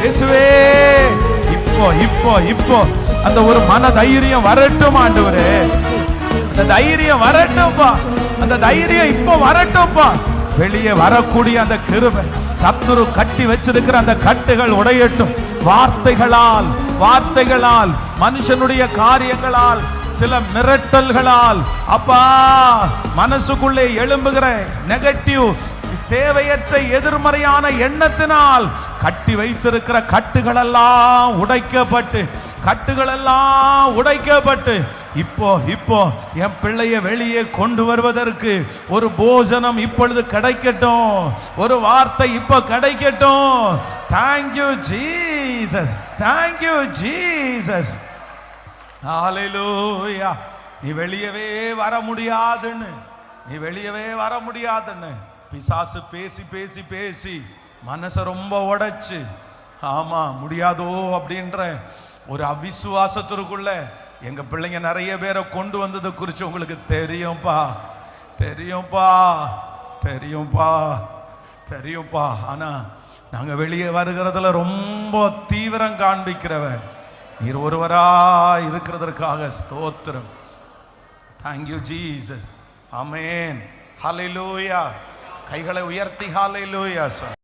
இயேசுவே. இப்போ இப்போ இப்போ. அந்த ஒரு மன தைரியம் வரட்டும் ஆண்டவரே. அந்த தைரியம் வரட்டும்ப்பா அந்த தைரியம் இப்போ வரட்டும்ப்பா வெளியே வரக்கூடிய அந்த கிருபை சத்துரு கட்டி வச்சிருக்கிற அந்த கட்டுகள் உடையட்டும். வார்த்தைகளால் வார்த்தைகளால் மனுஷனுடைய காரியங்களால் சில மிரட்டல்களால். அப்பா மனசுக்குள்ளே எழும்புகிற நெகட்டிவ் தேவையற்ற எதிர்மறையான எண்ணத்தினால் கட்டி வைத்திருக்கிற கட்டுகளெல்லாம் உடைக்கப்பட்டு கட்டுகளெல்லாம் உடைக்கப்பட்டு இப்போ இப்போ என் பிள்ளைய வெளியே கொண்டு வருவதற்கு ஒரு போஜனம் இப்பொழுது கிடைக்கட்டும். ஒரு வார்த்தை இப்போ கிடைக்கட்டும். Thank you Jesus thank you Jesus ஹalleluya நீ வெளியவே வர முடியாதுன்னு. நீ வெளியவே வர முடியாதுன்னு. பிசாசு பேசி பேசி பேசி மனசை ரொம்ப உடைச்சு ஆமா முடியாதோ அப்படின்ற ஒரு அவிசுவாசத்திற்குள்ள எங்க பிள்ளைங்க நிறைய பேரை கொண்டு வந்ததை குறித்து உங்களுக்கு தெரியும்ப்பா தெரியும்ப்பா தெரியும்ப்பா தெரியும்ப்பா ஆனா நாங்க வெளியே வருகிறதுல ரொம்ப தீவிரம் காண்பிக்கிறவன் நீர் ஒருவரா இருக்கிறதற்காக ஸ்தோத்திரம். தேங்க்யூ ஜீசஸ் அமேன் ஹலிலூயா கைகளை உயர்த்தி ஹalleluya சார்